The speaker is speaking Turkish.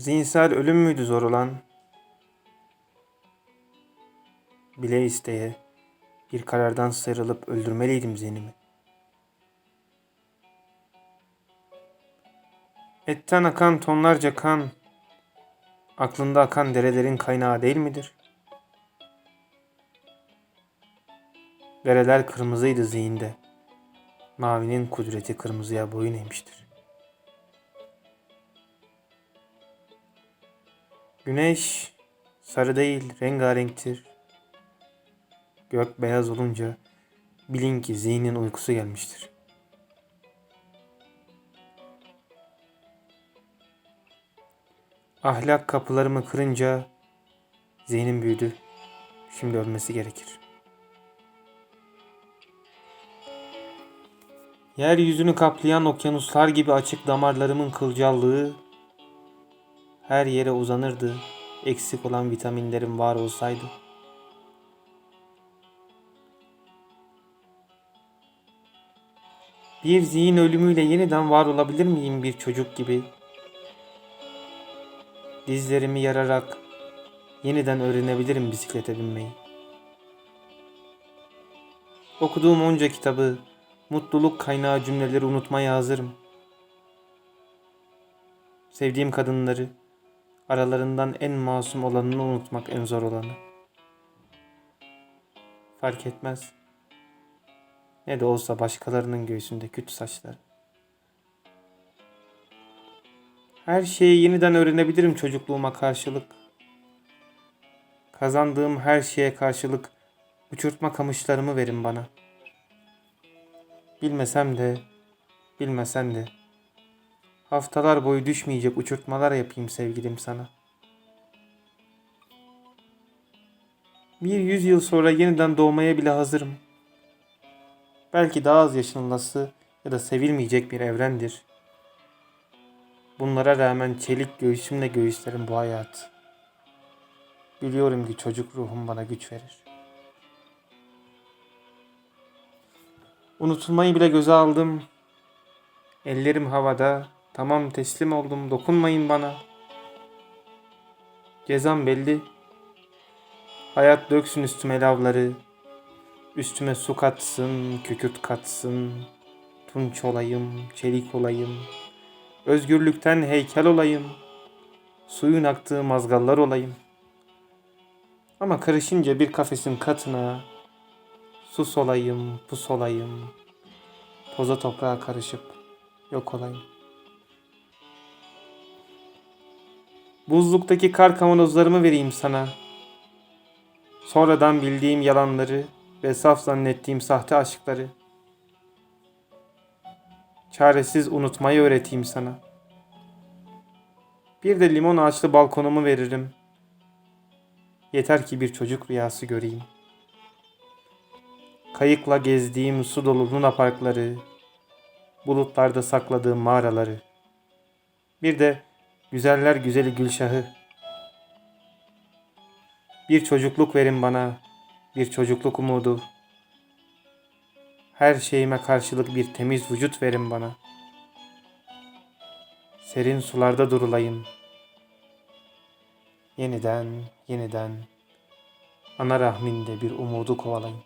Zihinsel ölüm müydü zor olan? Bile isteye bir karardan sıyrılıp öldürmeliydim zihnimi. Etten akan tonlarca kan, aklında akan derelerin kaynağı değil midir? Dereler kırmızıydı zihinde, mavinin kudreti kırmızıya boyun eğmiştir. Güneş sarı değil rengarenktir. Gök beyaz olunca bilin ki zihnin uykusu gelmiştir. Ahlak kapılarımı kırınca zihnim büyüdü. Şimdi ölmesi gerekir. Yeryüzünü kaplayan okyanuslar gibi açık damarlarımın kılcallığı her yere uzanırdı. Eksik olan vitaminlerim var olsaydı. Bir zihin ölümüyle yeniden var olabilir miyim bir çocuk gibi? Dizlerimi yararak yeniden öğrenebilirim bisiklete binmeyi. Okuduğum onca kitabı, mutluluk kaynağı cümleleri unutmaya hazırım. Sevdiğim kadınları, aralarından en masum olanını unutmak en zor olanı. Fark etmez. Ne de olsa başkalarının göğsünde küt saçları. Her şeyi yeniden öğrenebilirim çocukluğuma karşılık. Kazandığım her şeye karşılık uçurtma kamışlarımı verin bana. Bilmesem de, bilmesen de haftalar boyu düşmeyecek uçurtmalar yapayım sevgilim sana. Bir yüzyıl sonra yeniden doğmaya bile hazırım. Belki daha az yaşanılası ya da sevilmeyecek bir evrendir. Bunlara rağmen çelik göğsümle göğüslerim bu hayat. Biliyorum ki çocuk ruhum bana güç verir. Unutulmayı bile göze aldım. Ellerim havada. Tamam teslim oldum. Dokunmayın bana. Cezam belli. Hayat döksün üstüme lavları. Üstüme su katsın, kükürt katsın. Tunç olayım, çelik olayım. Özgürlükten heykel olayım. Suyun aktığı mazgallar olayım. Ama karışınca bir kafesin katına sus olayım, pus olayım. Toza toprağa karışıp yok olayım. Buzluktaki kar kavanozlarımı vereyim sana. Sonradan bildiğim yalanları ve saf zannettiğim sahte aşkları. Çaresiz unutmayı öğreteyim sana. Bir de limon ağaçlı balkonumu veririm. Yeter ki bir çocuk rüyası göreyim. Kayıkla gezdiğim su dolu luna parkları, bulutlarda sakladığım mağaraları. Bir de güzeller güzeli Gülşah'ı. Bir çocukluk verin bana, bir çocukluk umudu. Her şeyime karşılık bir temiz vücut verin bana. Serin sularda durulayım. Yeniden, yeniden ana rahminde bir umudu kovalayın.